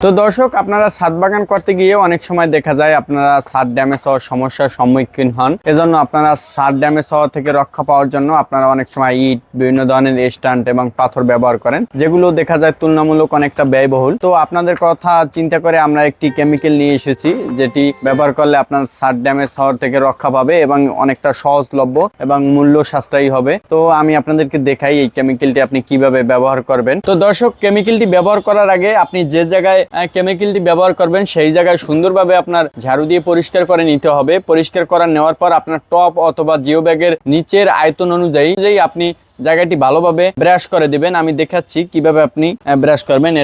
তো দর্শক, আপনারা ছাদ বাগান করতে গিয়ে অনেক সময় দেখা যায় আপনারা ছাদ ড্যামেজ হওয়ার সমস্যার সম্মুখীন হন। এজন্য আপনারা ছাদ ড্যামেজ হওয়া থেকে রক্ষা পাওয়ার জন্য আপনারা অনেক সময় ইট, বিভিন্ন ধরনের স্ট্যান্ড এবং পাথর ব্যবহার করেন, যেগুলো দেখা যায় তুলনামূলক অনেকটা ব্যয়বহুল। তো আপনাদের কথা চিন্তা করে আমরা একটি কেমিক্যাল নিয়ে এসেছি, যেটি ব্যবহার করলে আপনার ছাদ ড্যামেজ হওয়ার থেকে রক্ষা পাবে এবং অনেকটা সহজলভ্য এবং মূল্য সাশ্রয়ী হবে। তো আমি আপনাদেরকে দেখাই এই কেমিক্যালটি আপনি কীভাবে ব্যবহার করবেন। তো দর্শক, কেমিক্যালটি ব্যবহার করার আগে আপনি যে জায়গায় কেমিক্যালটি ব্যবহার করবেন, সেই জায়গায় সুন্দরভাবে আপনার ঝাড়ু দিয়ে পরিষ্কার করে নিতে হবে। পরিষ্কার করা নেওয়ার পর আপনার টপ অথবা জিও ব্যাগের নিচের আয়তন অনুযায়ী যেই আপনি জায়গাটি ভালোভাবে ব্রাশ করে দিবেন, আমি দেখাচ্ছি কীভাবে আপনি ব্রাশ করবেন।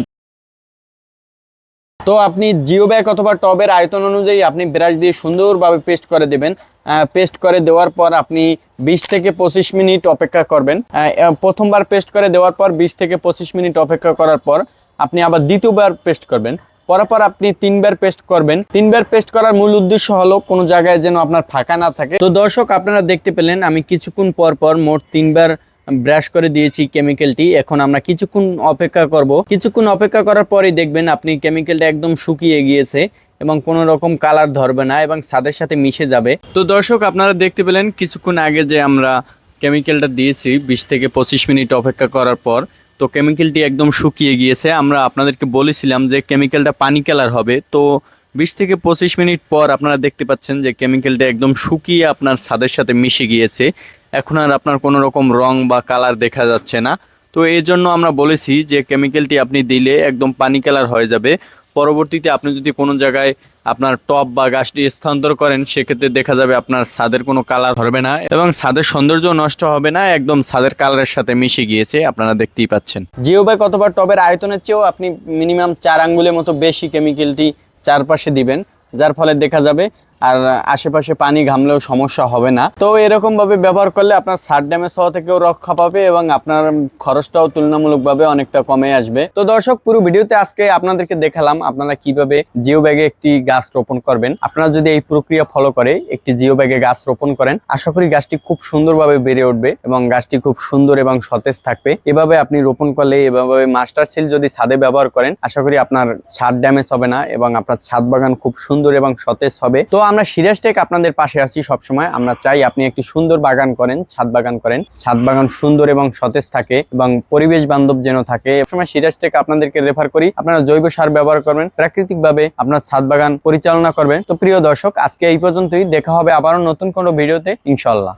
তো আপনি জিও ব্যাগ অথবা টবের আয়তন অনুযায়ী আপনি ব্রাশ দিয়ে সুন্দরভাবে পেস্ট করে দেবেন। পেস্ট করে দেওয়ার পর আপনি বিশ থেকে পঁচিশ মিনিট অপেক্ষা করবেন। প্রথমবার পেস্ট করে দেওয়ার পর বিশ থেকে পঁচিশ মিনিট অপেক্ষা করার পর আপনি আবার দ্বিতীয়বার পেস্ট করবেন। পরপর আপনি তিনবার পেস্ট করবেন। তিনবার পেস্ট করার মূল উদ্দেশ্য হলো কোনো জায়গায় যেন আপনার ফাঁকা না থাকে। তো দর্শক, আপনারা দেখতে পেলেন, আমি কিছুক্ষণ পর পর মোট তিনবার ব্রাশ করে দিয়েছি কেমিক্যালটি এখন আমরা কিছুক্ষণ অপেক্ষা করব। কিছুক্ষণ অপেক্ষা করার পরেই দেখবেন আপনি কেমিক্যালটা একদম শুকিয়ে গিয়েছে এবং কোনো রকম কালার ধরবে না এবং ছাদের সাথে মিশে যাবে। তো দর্শক, আপনারা দেখতে পেলেন, কিছুক্ষণ আগে যে আমরা কেমিক্যালটা দিয়েছি, বিশ থেকে পঁচিশ মিনিট অপেক্ষা করার পর তো কেমিক্যালটি একদম শুকিয়ে গিয়েছে। আমরা আপনাদেরকে বলেছিলাম যে কেমিক্যালটা পানি কালার হবে। তো বিশ থেকে পঁচিশ মিনিট পর আপনারা দেখতে পাচ্ছেন যে কেমিক্যালটা একদম শুকিয়ে আপনার ছাদের সাথে মিশে গিয়েছে। এখন আর আপনার কোনো রকম রং বা কালার দেখা যাচ্ছে না। তো এই জন্য আমরা বলেছি যে কেমিক্যালটি আপনি দিলে একদম পানি কালার হয়ে যাবে। পরবর্তীতে আপনি যদি কোনো জায়গায় আপনার টপ বা গাছটি স্থানান্তর করেন, সেক্ষেত্রে দেখা যাবে আপনার ছাদের কোনো কালার ধরবে না এবং ছাদের সৌন্দর্য নষ্ট হবে না, একদম ছাদের কালারের সাথে মিশে গিয়েছে, আপনারা দেখতেই পাচ্ছেন। জিও কতবার টবের আয়তনের চেয়েও আপনি মিনিমাম চার আঙ্গুলের মতো বেশি কেমিক্যালটি চারপাশে দিবেন, যার ফলে দেখা যাবে আর আশেপাশে পানি ঘামলেও সমস্যা হবে না। তো এরকম ভাবে ব্যবহার করলে আপনার সার ড্যামেজ হওয়া থেকেও রক্ষা পাবে এবং আপনার খরচটাও তুলনামূলকভাবে অনেকটা কমে আসবে। তো দর্শক, পুরো ভিডিওতে আজকে আপনাদেরকে দেখালাম আপনারা কীভাবে জিও ব্যাগে একটি গাছ রোপণ করবেন। আপনারা যদি এই প্রক্রিয়া ফলো করে একটি জিও ব্যাগে গাছ রোপণ করেন, আশা করি গাছটি খুব সুন্দরভাবে বেড়ে উঠবে এবং গাছটি খুব সুন্দর এবং সতেজ থাকবে। এভাবে আপনি রোপণ করলে, এভাবে মাস্টার সিল যদি ছাদে ব্যবহার করেন, আশা করি আপনার ছাদ ড্যামেজ হবে না এবং আপনার ছাদ বাগান খুব সুন্দর এবং সতেজ হবে। তো আমরা সিরাজ টেক আপনাদের পাশে আছি সবসময়। আমরা চাই আপনি একটি সুন্দর বাগান করেন, ছাদ বাগান করেন। ছাদ বাগান সুন্দর এবং সতেজ থাকে এবং পরিবেশ বান্ধব যেন থাকে। সবসময় সিরাজ টেক আপনাদেরকে রেফার করি। আপনারা জৈব সার ব্যবহার করবেন প্রাকৃতিক ভাবে আপনার ছাদ বাগান পরিচালনা করবেন। তো প্রিয় দর্শক, আজকে এই পর্যন্তই। দেখা হবে আবারও নতুন কোনো ভিডিওতে ইনশাল্লাহ